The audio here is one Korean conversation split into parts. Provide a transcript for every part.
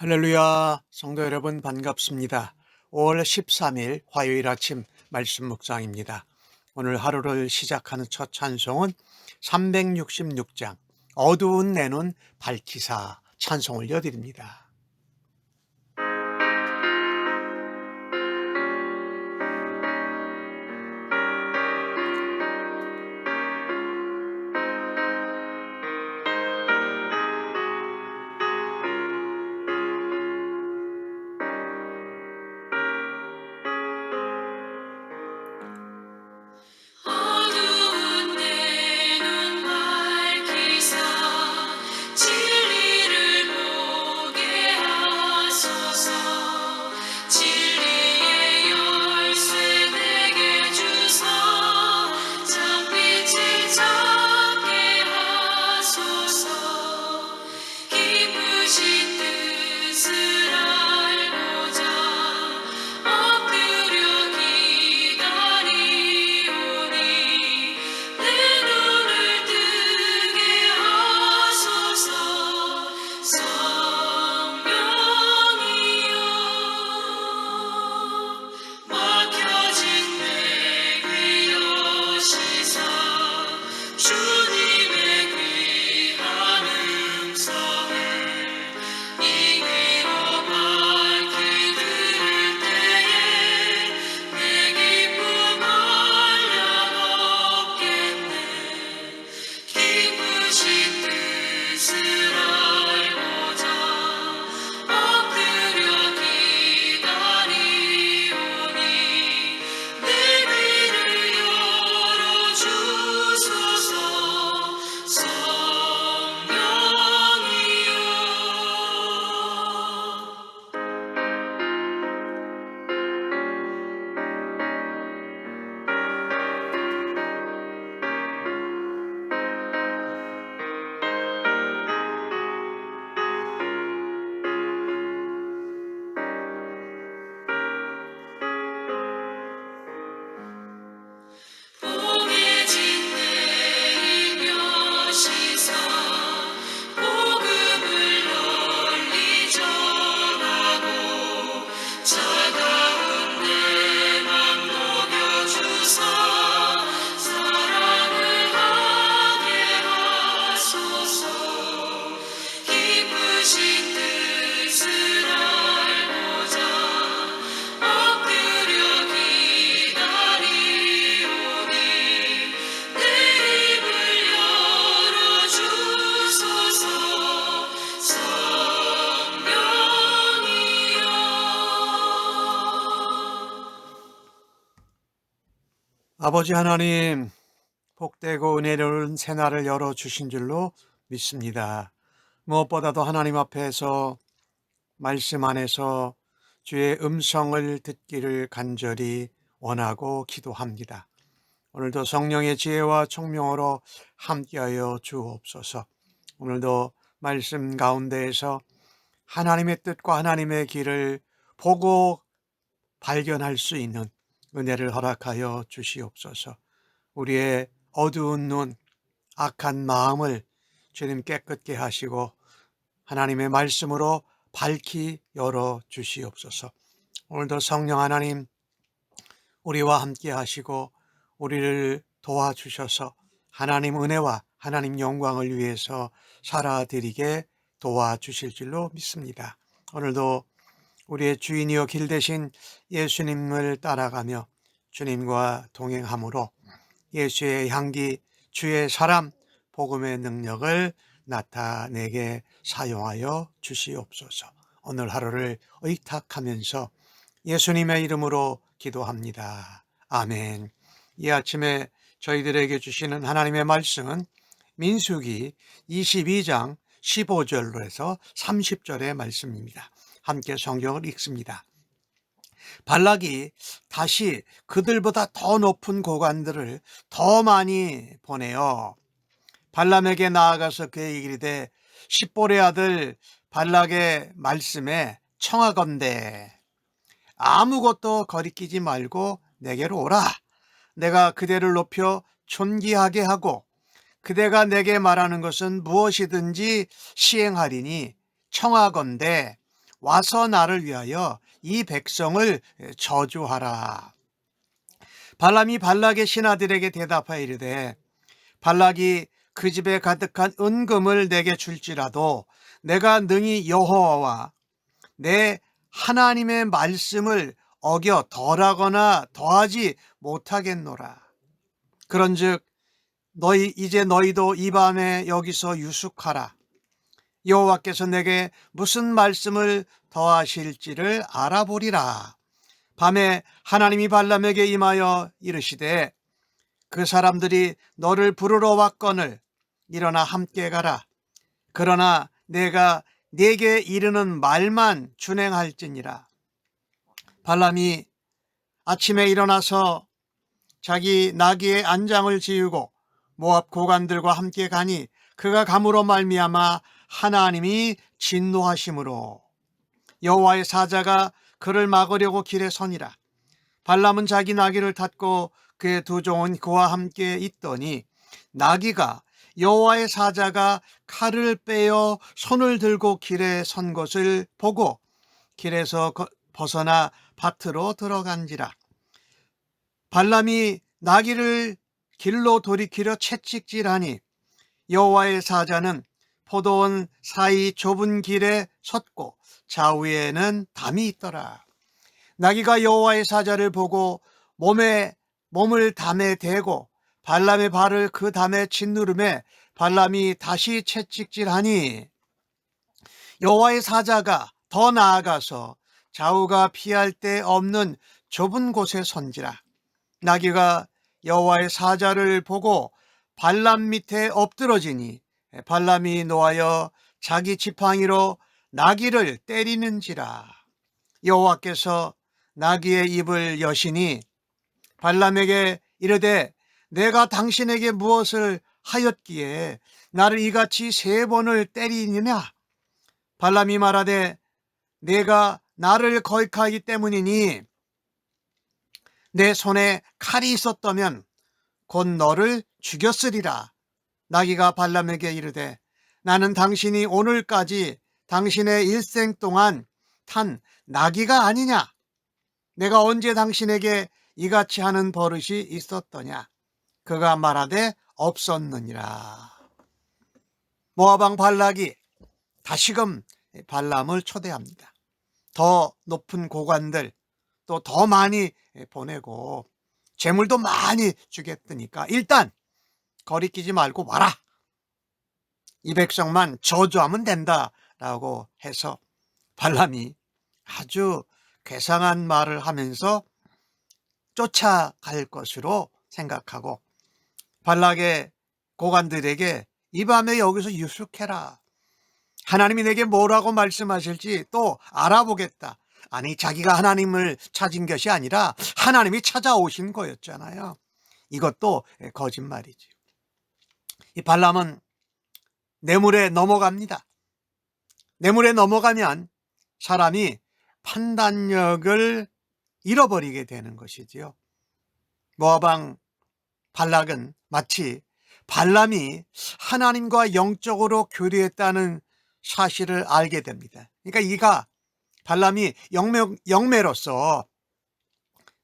할렐루야, 성도 여러분 반갑습니다. 5월 13일 화요일 아침 말씀 묵상입니다. 오늘 하루를 시작하는 첫 찬송은 366장 어두운 내 눈 밝히사 찬송을 여드립니다. 아버지 하나님, 복되고 은혜로운 새날을 열어주신 줄로 믿습니다. 무엇보다도 하나님 앞에서 말씀 안에서 주의 음성을 듣기를 간절히 원하고 기도합니다. 오늘도 성령의 지혜와 총명으로 함께하여 주옵소서. 오늘도 말씀 가운데에서 하나님의 뜻과 하나님의 길을 보고 발견할 수 있는 은혜를 허락하여 주시옵소서. 우리의 어두운 눈, 악한 마음을 주님 깨끗게 하시고 하나님의 말씀으로 밝히 열어 주시옵소서. 오늘도 성령 하나님 우리와 함께 하시고 우리를 도와주셔서 하나님 은혜와 하나님 영광을 위해서 살아드리게 도와주실 줄로 믿습니다. 오늘도 우리의 주인이요 길 대신 예수님을 따라가며 주님과 동행함으로 예수의 향기, 주의 사람, 복음의 능력을 나타내게 사용하여 주시옵소서. 오늘 하루를 의탁하면서 예수님의 이름으로 기도합니다. 아멘. 이 아침에 저희들에게 주시는 하나님의 말씀은 민수기 22장 15절로 해서 30절의 말씀입니다. 함께 성경을 읽습니다. 발락이 다시 그들보다 더 높은 고관들을 더 많이 보내어 발람에게 나아가서 그에게 이르되 십볼의 아들 발락의 말씀에 청하건대 아무것도 거리끼지 말고 내게로 오라. 내가 그대를 높여 존귀하게 하고 그대가 내게 말하는 것은 무엇이든지 시행하리니 청하건대 와서 나를 위하여 이 백성을 저주하라. 발람이 발락의 신하들에게 대답하여 이르되 발락이 그 집에 가득한 은금을 내게 줄지라도 내가 능히 여호와와 내 하나님의 말씀을 어겨 덜하거나 더하지 못하겠노라. 그런즉 너희 이제 너희도 이 밤에 여기서 유숙하라. 여호와께서 내게 무슨 말씀을 더하실지를 알아보리라. 밤에 하나님이 발람에게 임하여 이르시되 그 사람들이 너를 부르러 왔거늘 일어나 함께 가라. 그러나 내가 네게 이르는 말만 준행할지니라. 발람이 아침에 일어나서 자기 나귀의 안장을 지우고 모압 고관들과 함께 가니 그가 감으로 말미암아 하나님이 진노하심으로 여호와의 사자가 그를 막으려고 길에 서니라. 발람은 자기 나귀를 탔고 그의 두 종은 그와 함께 있더니 나귀가 여호와의 사자가 칼을 빼어 손을 들고 길에 선 것을 보고 길에서 거- 벗어나 밭으로 들어간지라. 발람이 나귀를 길로 돌이키려 채찍질하니 여호와의 사자는 포도원 사이 좁은 길에 섰고 좌우에는 담이 있더라. 나귀가 여호와의 사자를 보고 몸에 몸을 담에 대고 발람의 발을 그 담에 짓누름에 발람이 다시 채찍질하니 여호와의 사자가 더 나아가서 좌우가 피할 데 없는 좁은 곳에 선지라. 나귀가 여호와의 사자를 보고 발람 밑에 엎드러지니 발람이 노하여 자기 지팡이로 나귀를 때리는지라. 여호와께서 나귀의 입을 여시니 발람에게 이르되 내가 당신에게 무엇을 하였기에 나를 이같이 세 번을 때리느냐 발람이 말하되 내가 나를 거역하기 때문이니 내 손에 칼이 있었다면 곧 너를 죽였으리라. 나귀가 발람에게 이르되 나는 당신이 오늘까지 당신의 일생 동안 탄 나귀가 아니냐? 내가 언제 당신에게 이같이 하는 버릇이 있었더냐? 그가 말하되 없었느니라. 모아방 발락이 다시금 발람을 초대합니다. 더 높은 고관들 또 더 많이 보내고 재물도 많이 주겠으니까 일단 거리 끼지 말고 와라. 이 백성만 저주하면 된다라고 해서 발람이 아주 괴상한 말을 하면서 쫓아갈 것으로 생각하고 발락의 고관들에게 이 밤에 여기서 유숙해라. 하나님이 내게 뭐라고 말씀하실지 또 알아보겠다. 아니 자기가 하나님을 찾은 것이 아니라 하나님이 찾아오신 거였잖아요. 이것도 거짓말이지요. 이 발람은 뇌물에 넘어갑니다. 뇌물에 넘어가면 사람이 판단력을 잃어버리게 되는 것이지요. 모아방 발락은 마치 발람이 하나님과 영적으로 교류했다는 사실을 알게 됩니다. 그러니까 이가 발람이 영매, 영매로서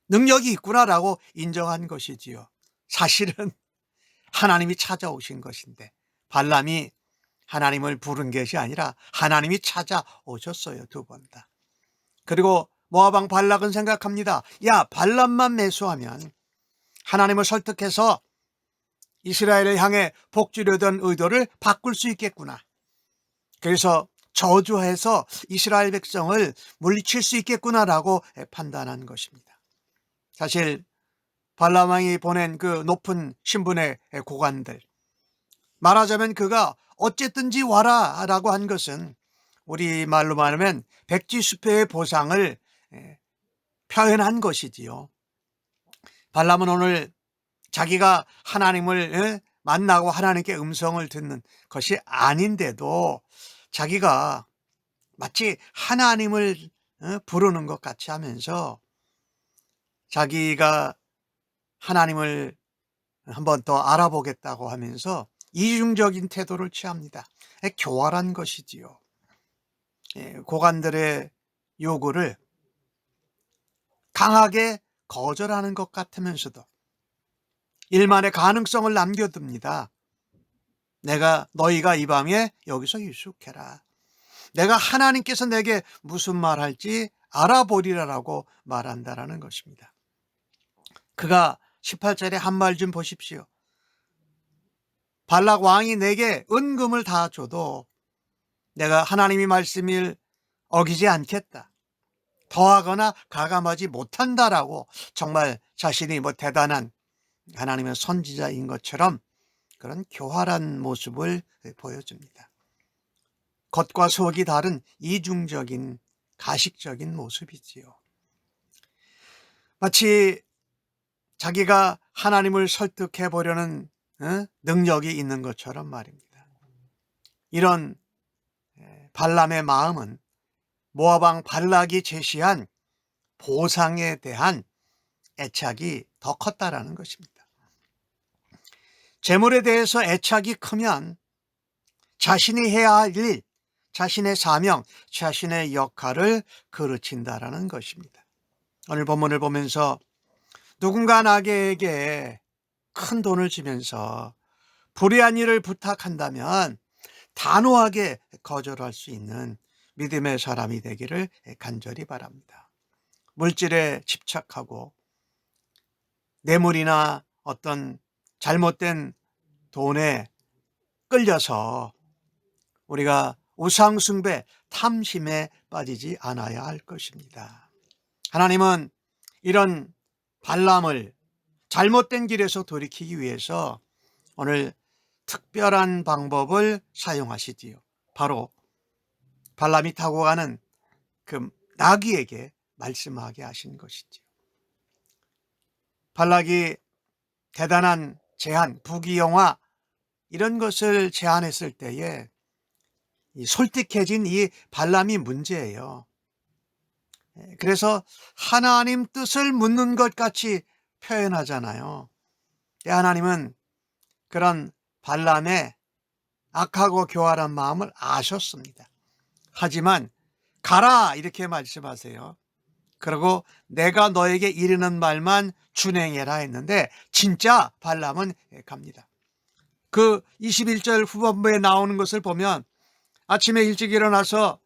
능력이 있구나라고 인정한 것이지요. 사실은 하나님이 찾아오신 것인데 발람이 하나님을 부른 것이 아니라 하나님이 찾아오셨어요. 두 번 다. 그리고 모아방 발락은 생각합니다. 야 발람만 매수하면 하나님을 설득해서 이스라엘을 향해 복주려던 의도를 바꿀 수 있겠구나. 그래서 저주해서 이스라엘 백성을 물리칠 수 있겠구나라고 판단한 것입니다. 사실 발람왕이 보낸 그 높은 신분의 고관들 말하자면 그가 어쨌든지 와라라고 한 것은 우리 말로 말하면 백지수표의 보상을 표현한 것이지요. 발람은 오늘 자기가 하나님을 만나고 하나님께 음성을 듣는 것이 아닌데도 자기가 마치 하나님을 부르는 것 같이 하면서 자기가 하나님을 한번 더 알아보겠다고 하면서 이중적인 태도를 취합니다. 교활한 것이지요. 예, 고관들의 요구를 강하게 거절하는 것 같으면서도 일만의 가능성을 남겨둡니다. 내가 너희가 이 밤에 여기서 유숙해라. 내가 하나님께서 내게 무슨 말 할지 알아보리라라고 말한다라는 것입니다. 그가 18절에 한 말 좀 보십시오. 발락 왕이 내게 은금을 다 줘도 내가 하나님이 말씀을 어기지 않겠다. 더하거나 가감하지 못한다라고 정말 자신이 뭐 대단한 하나님의 선지자인 것처럼 그런 교활한 모습을 보여줍니다. 겉과 속이 다른 이중적인 가식적인 모습이지요. 마치 자기가 하나님을 설득해 보려는 어? 능력이 있는 것처럼 말입니다. 이런 발람의 마음은 모아방 발락이 제시한 보상에 대한 애착이 더 컸다라는 것입니다. 재물에 대해서 애착이 크면 자신이 해야 할 일, 자신의 사명, 자신의 역할을 그르친다라는 것입니다. 오늘 본문을 보면서 누군가 나에게 큰 돈을 주면서 불의한 일을 부탁한다면 단호하게 거절할 수 있는 믿음의 사람이 되기를 간절히 바랍니다. 물질에 집착하고 뇌물이나 어떤 잘못된 돈에 끌려서 우리가 우상숭배, 탐심에 빠지지 않아야 할 것입니다. 하나님은 이런 발람을 잘못된 길에서 돌이키기 위해서 오늘 특별한 방법을 사용하시지요. 바로 발람이 타고 가는 그 나귀에게 말씀하게 하신 것이지요. 발락이 대단한 제한, 부귀영화 이런 것을 제안했을 때에 이 솔직해진 이 발람이 문제예요. 예, 그래서 하나님 뜻을 묻는 것 같이 표현하잖아요. 하나님은 그런 발람의 악하고 교활한 마음을 아셨습니다. 하지만 가라 이렇게 말씀하세요. 그리고 내가 너에게 이르는 말만 준행해라 했는데 진짜 발람은 갑니다. 그 21절 후반부에 나오는 것을 보면 아침에 일찍 일어나서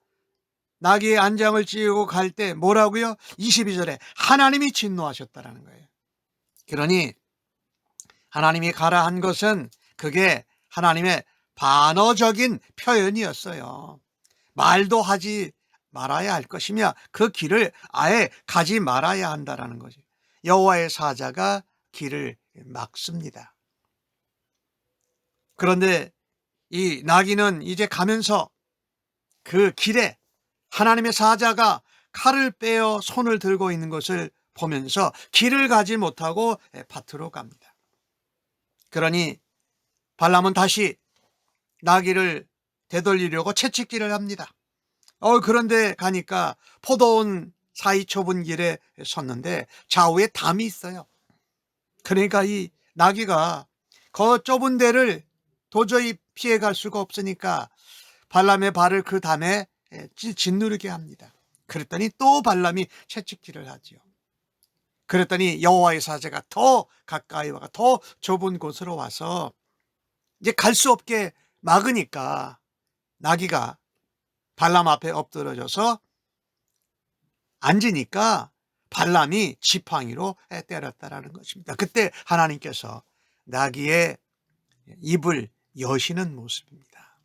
나귀의 안장을 찌우고 갈 때 뭐라고요? 22절에 하나님이 진노하셨다라는 거예요. 그러니 하나님이 가라 한 것은 그게 하나님의 반어적인 표현이었어요. 말도 하지 말아야 할 것이며 그 길을 아예 가지 말아야 한다라는 거죠. 여호와의 사자가 길을 막습니다. 그런데 이 나귀는 이제 가면서 그 길에 하나님의 사자가 칼을 빼어 손을 들고 있는 것을 보면서 길을 가지 못하고 밭으로 갑니다. 그러니 발람은 다시 나귀를 되돌리려고 채찍질을 합니다. 어, 그런데 가니까 포도원 사이 좁은 길에 섰는데 좌우에 담이 있어요. 그러니까 이 나귀가 그 좁은 데를 도저히 피해갈 수가 없으니까 발람의 발을 그 담에 짓누르게 합니다. 그랬더니 또 발람이 채찍질을 하지요. 그랬더니 여호와의 사자가 더 가까이 와가 더 좁은 곳으로 와서 이제 갈 수 없게 막으니까 나귀가 발람 앞에 엎드러져서 앉으니까 발람이 지팡이로 때렸다라는 것입니다. 그때 하나님께서 나귀의 입을 여시는 모습입니다.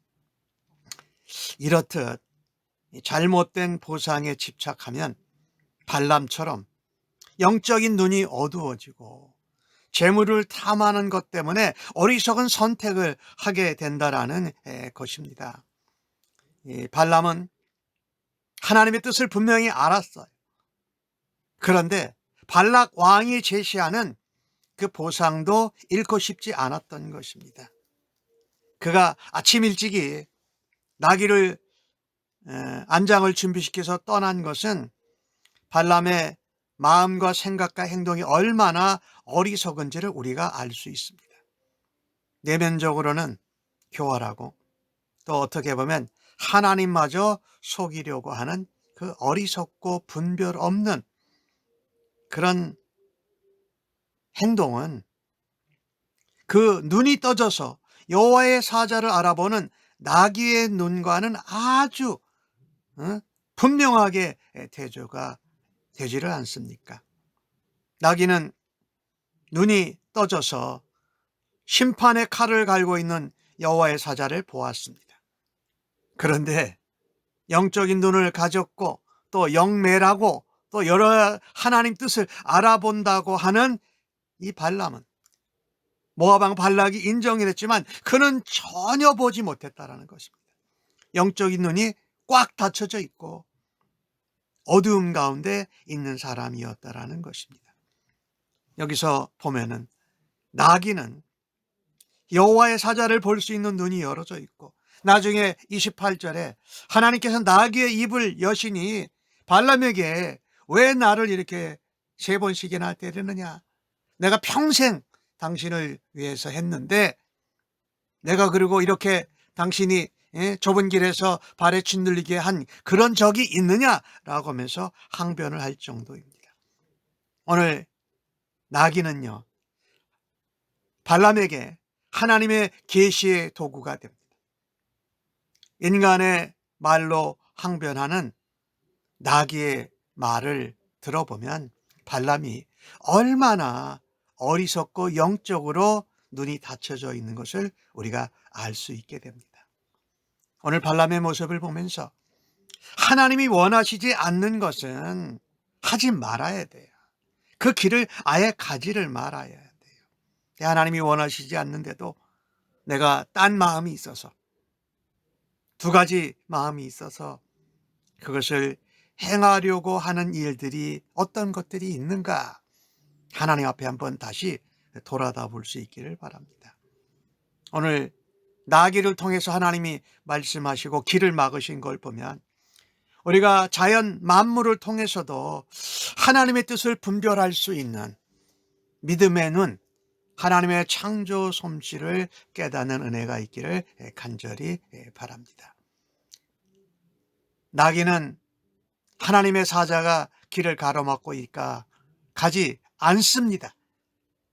이렇듯 잘못된 보상에 집착하면 발람처럼 영적인 눈이 어두워지고 재물을 탐하는 것 때문에 어리석은 선택을 하게 된다라는 것입니다. 발람은 하나님의 뜻을 분명히 알았어요. 그런데 발락 왕이 제시하는 그 보상도 잃고 싶지 않았던 것입니다. 그가 아침 일찍이 나귀를 안장을 준비시켜서 떠난 것은 발람의 마음과 생각과 행동이 얼마나 어리석은지를 우리가 알 수 있습니다. 내면적으로는 교활하고 또 어떻게 보면 하나님마저 속이려고 하는 그 어리석고 분별 없는 그런 행동은 그 눈이 떠져서 여호와의 사자를 알아보는 나귀의 눈과는 아주 어? 분명하게 대조가 되지를 않습니까? 나귀는 눈이 떠져서 심판의 칼을 갈고 있는 여호와의 사자를 보았습니다. 그런데 영적인 눈을 가졌고 또 영매라고 또 여러 하나님 뜻을 알아본다고 하는 이 발람은 모아방 발락이 인정이 됐지만 그는 전혀 보지 못했다라는 것입니다. 영적인 눈이 꽉 닫혀져 있고 어두움 가운데 있는 사람이었다라는 것입니다. 여기서 보면은 나귀는 여호와의 사자를 볼 수 있는 눈이 열어져 있고 나중에 28절에 하나님께서 나귀의 입을 여시니 발람에게 왜 나를 이렇게 세 번씩이나 때리느냐 내가 평생 당신을 위해서 했는데 내가 그리고 이렇게 당신이 예, 좁은 길에서 발에 짓눌리게 한 그런 적이 있느냐라고 하면서 항변을 할 정도입니다. 오늘 나귀는요 발람에게 하나님의 계시의 도구가 됩니다. 인간의 말로 항변하는 나귀의 말을 들어보면 발람이 얼마나 어리석고 영적으로 눈이 닫혀져 있는 것을 우리가 알 수 있게 됩니다. 오늘 발람의 모습을 보면서 하나님이 원하시지 않는 것은 하지 말아야 돼요. 그 길을 아예 가지를 말아야 돼요. 하나님이 원하시지 않는데도 내가 딴 마음이 있어서 두 가지 마음이 있어서 그것을 행하려고 하는 일들이 어떤 것들이 있는가 하나님 앞에 한번 다시 돌아다 볼 수 있기를 바랍니다. 오늘 나귀를 통해서 하나님이 말씀하시고 길을 막으신 걸 보면 우리가 자연 만물을 통해서도 하나님의 뜻을 분별할 수 있는 믿음의 눈, 하나님의 창조 솜씨를 깨닫는 은혜가 있기를 간절히 바랍니다. 나귀는 하나님의 사자가 길을 가로막고 있까 가지 않습니다.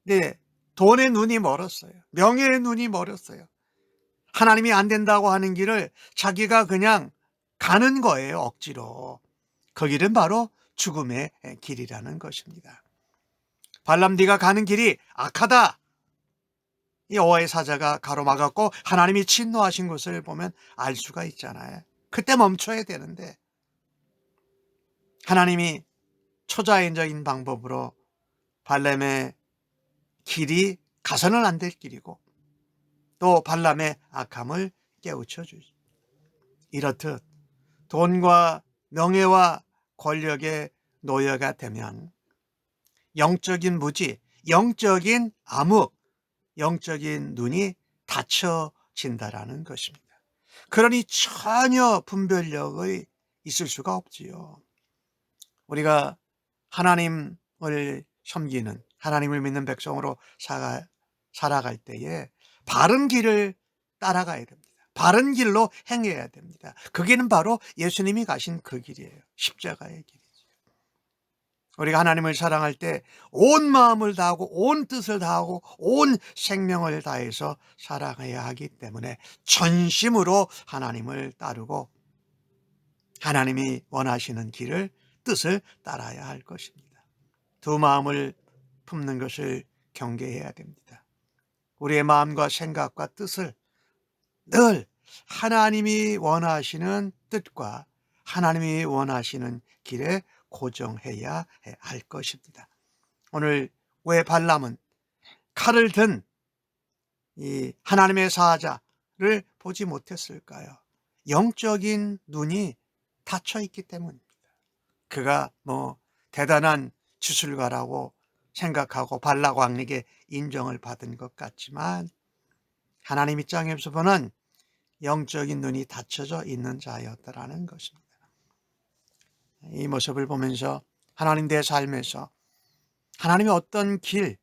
네, 돈의 눈이 멀었어요. 명예의 눈이 멀었어요. 하나님이 안 된다고 하는 길을 자기가 그냥 가는 거예요, 억지로. 그 길은 바로 죽음의 길이라는 것입니다. 발람 네가 가는 길이 악하다. 이 여호와의 사자가 가로막았고 하나님이 진노하신 것을 보면 알 수가 있잖아요. 그때 멈춰야 되는데 하나님이 초자연적인 방법으로 발람의 길이 가서는 안 될 길이고 또 발람의 악함을 깨우쳐 주지. 이렇듯 돈과 명예와 권력의 노예가 되면 영적인 무지, 영적인 암흑, 영적인 눈이 닫혀진다라는 것입니다. 그러니 전혀 분별력이 있을 수가 없지요. 우리가 하나님을 섬기는 하나님을 믿는 백성으로 살아, 살아갈 때에 바른 길을 따라가야 됩니다. 바른 길로 행해야 됩니다. 그 길은 바로 예수님이 가신 그 길이에요. 십자가의 길이죠. 우리가 하나님을 사랑할 때 온 마음을 다하고 온 뜻을 다하고 온 생명을 다해서 사랑해야 하기 때문에 전심으로 하나님을 따르고 하나님이 원하시는 길을 뜻을 따라야 할 것입니다. 두 마음을 품는 것을 경계해야 됩니다. 우리의 마음과 생각과 뜻을 늘 하나님이 원하시는 뜻과 하나님이 원하시는 길에 고정해야 할 것입니다. 오늘 왜 발람은 칼을 든 이 하나님의 사자를 보지 못했을까요? 영적인 눈이 닫혀 있기 때문입니다. 그가 뭐 대단한 주술가라고 생각하고 발라광에게 인정을 받은 것 같지만 하나님 입장에서 보는 영적인 눈이 닫혀져 있는 자였다라는 것입니다. 이 모습을 보면서 하나님 내 삶에서 하나님이 어떤 길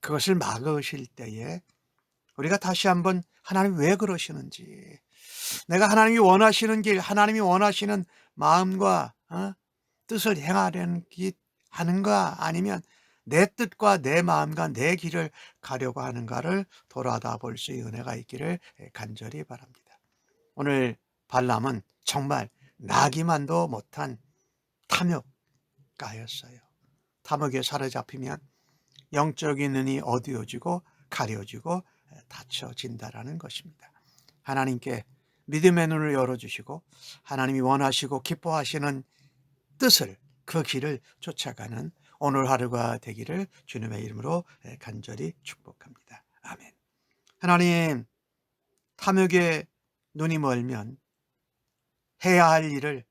그것을 막으실 때에 우리가 다시 한번 하나님 왜 그러시는지 내가 하나님이 원하시는 길 하나님이 원하시는 마음과 어? 뜻을 행하려는 기 하는가 아니면 내 뜻과 내 마음과 내 길을 가려고 하는가를 돌아다 볼 수 있는 은혜가 있기를 간절히 바랍니다. 오늘 발람은 정말 나기만도 못한 탐욕가였어요. 탐욕에 사로잡히면 영적인 눈이 어두워지고 가려지고 닫혀진다라는 것입니다. 하나님께 믿음의 눈을 열어주시고 하나님이 원하시고 기뻐하시는 뜻을 그 길을 쫓아가는 오늘 하루가 되기를 주님의 이름으로 간절히 축복합니다. 아멘. 하나님, 탐욕에 눈이 멀면 해야 할 일을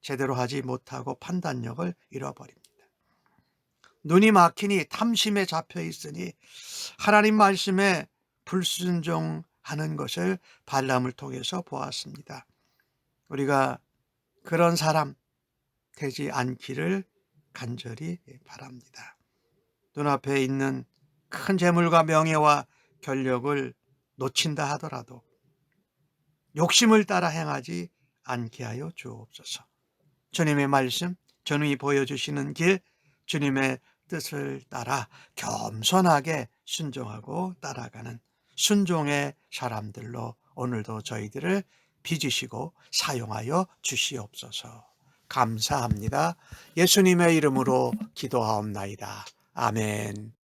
제대로 하지 못하고 판단력을 잃어버립니다. 눈이 막히니 탐심에 잡혀 있으니 하나님 말씀에 불순종하는 것을 발람을 통해서 보았습니다. 우리가 그런 사람 되지 않기를 간절히 바랍니다. 눈앞에 있는 큰 재물과 명예와 권력을 놓친다 하더라도 욕심을 따라 행하지 않게 하여 주옵소서. 주님의 말씀, 주님이 보여주시는 길, 주님의 뜻을 따라 겸손하게 순종하고 따라가는 순종의 사람들로 오늘도 저희들을 빚으시고 사용하여 주시옵소서. 감사합니다. 예수님의 이름으로 기도하옵나이다. 아멘.